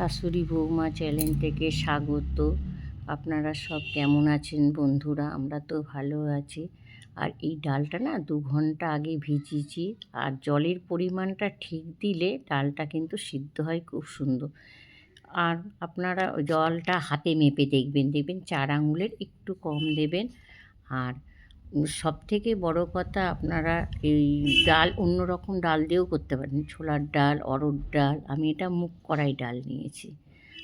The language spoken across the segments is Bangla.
শাশুড়ি বৌমা চ্যানেল থেকে স্বাগত। আপনারা সব কেমন আছেন বন্ধুরা? আমরা তো ভালো আছি। আর এই ডালটা না দু ঘণ্টা আগে ভিজিয়েছি। আর জলের পরিমাণটা ঠিক দিলে ডালটা কিন্তু সিদ্ধ হয় খুব সুন্দর। আর আপনারা জলটা হাতে মেপে দেখবেন। দেখবেন চার আঙুলের একটু কম দেবেন। আর সব থেকে বড় কথা আপনারা এই ডাল, অন্য রকম ডাল দিয়েও করতে পারেন। ছোলার ডাল অরড় ডাল, আমি এটা মুগ কড়াই ডাল নিয়েছি।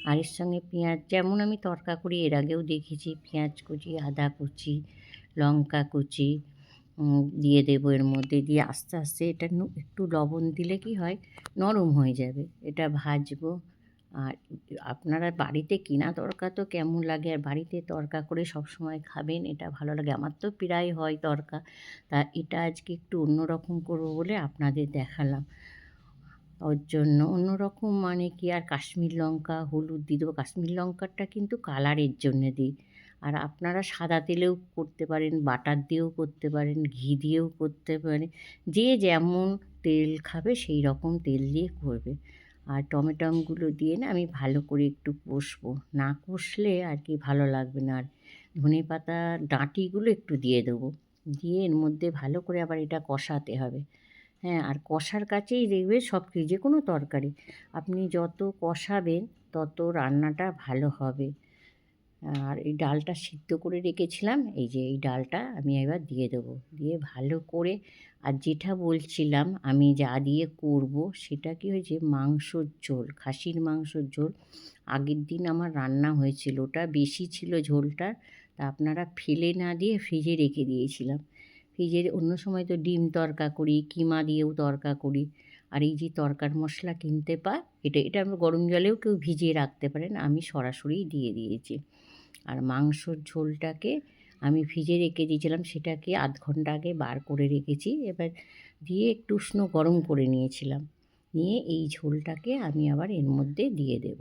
আর এর সঙ্গে পেঁয়াজ, যেমন আমি তরকা করি, এর আগেও দেখেছি, পেঁয়াজ কুচি, আদা কুচি, লঙ্কা কুচি দিয়ে দেবো এর মধ্যে দিয়ে আস্তে আস্তে এটা একটু লবণ দিলে কি হয়, নরম হয়ে যাবে। এটা ভাজবো আর আপনারা বাড়িতে কিনা তরকা তো কেমন লাগে? আর বাড়িতে তরকা করে সব সময় খাবেন, এটা ভালো লাগে। আমার তো প্রায় হয় তরকা। তা এটা আজকে একটু অন্যরকম করব বলে আপনাদের দেখালাম। ওর জন্য অন্যরকম মানে কি? আর কাশ্মীর লঙ্কা, হলুদ দিয়ে দেবো। কাশ্মীর লঙ্কাটা কিন্তু কালারের জন্যে দিই। আর আপনারা সাদা তেলেও করতে পারেন, বাটার দিয়েও করতে পারেন, ঘি দিয়েও করতে পারেন। যে যেমন তেল খাবে, সেই রকম তেল দিয়ে করবে। আর টমেটোগুলো দিয়ে না আমি ভালো করে একটু কষবো। না কষলে আর কি ভালো লাগবে না। আর ধনে পাতা ডাঁটিগুলো একটু দিয়ে দেবো। দিয়ে এর মধ্যে ভালো করে আবার এটা কষাতে হবে। হ্যাঁ আর কষার কাছেই দেখবে সব কিছু যে কোনো তরকারি। আপনি যত কষাবেন তত রান্নাটা ভালো হবে। আর এই ডালটা সিদ্ধ করে রেখেছিলাম, এই যে এই ডালটা আমি এবার দিয়ে দেবো। দিয়ে ভালো করে, আর যেটা বলছিলাম আমি যা দিয়ে করব সেটা কি হয়েছে, মাংসর ঝোল, খাসির মাংসর ঝোল। আগের দিন আমার রান্না হয়েছিল, ওটা বেশি ছিল ঝোলটা, তা আপনারা ফেলে না দিয়ে ফ্রিজে রেখে দিয়েছিলাম। ফ্রিজের অন্য সময় তো ডিম তরকা করি, কিমা দিয়েও তরকা করি। আর এই যে তরকার মশলা কিনতে পায়, এটা এটা আমরা গরম জলেও কেউ ভিজিয়ে রাখতে পারেন আমি সরাসরি দিয়ে দিয়েছি। আর মাংসর ঝোলটাকে আমি ভিজে রেখে দিয়েছিলাম, সেটাকে আধ ঘণ্টা আগে বার করে রেখেছি। এবার দিয়ে একটু উষ্ণ গরম করে নিয়েছিলাম। নিয়ে এই ঝোলটাকে আমি আবার এর মধ্যে দিয়ে দেব।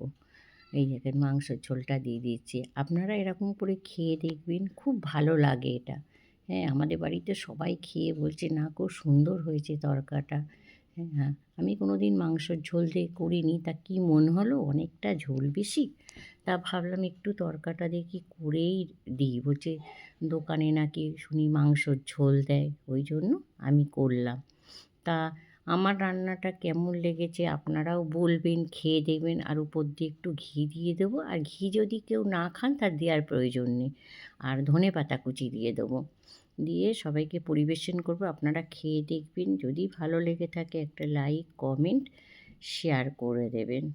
এই দেখেন, মাংসের ঝোলটা দিয়ে দিয়েছি। আপনারা এরকম করে খেয়ে দেখবেন, খুব ভালো লাগে এটা। হ্যাঁ আমাদের বাড়িতে সবাই খেয়ে বলছে, না খুব সুন্দর হয়েছে তরকাটা। হ্যাঁ আমি কোনো দিন মাংসর ঝোল দিয়ে করিনি। তা কি মনে হলো? অনেকটা ঝোল বেশি? তা ভাবলাম একটু তরকাটা দেখি করেই দিই। বলছে, দোকানে নাকি শুনি মাংসর ঝোল দেয়। ওই জন্য আমি করলাম। তা আমার রান্নাটা কেমন লেগেছে আপনারাও বলবেন, খেয়ে দেখবেন আর উপর দিয়ে একটু ঘি দিয়ে দেবো। আর ঘি যদি কেউ না খান, তার দেওয়ার প্রয়োজন নেই। আর ধনে পাতা কুচি দিয়ে দেবো। দিয়ে সবাইকে পরিবেশন করব। আপনারা খেয়ে দেখবেন, যদি ভালো লেগে থাকে একটা লাইক কমেন্ট শেয়ার করে দেবেন।